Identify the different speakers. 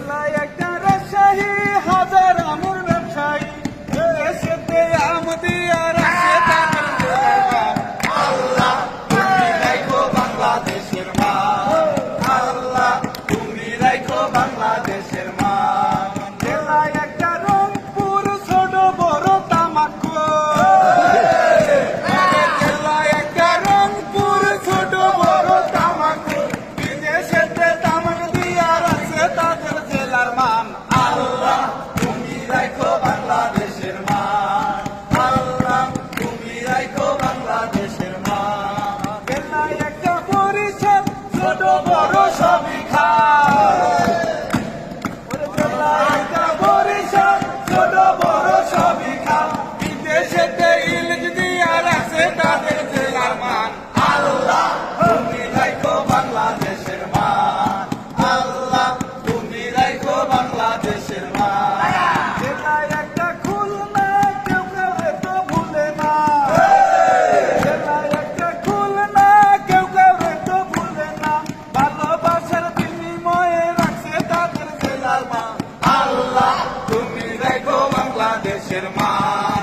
Speaker 1: Layık ছোট বড় সবই বাংলাদেশের মা।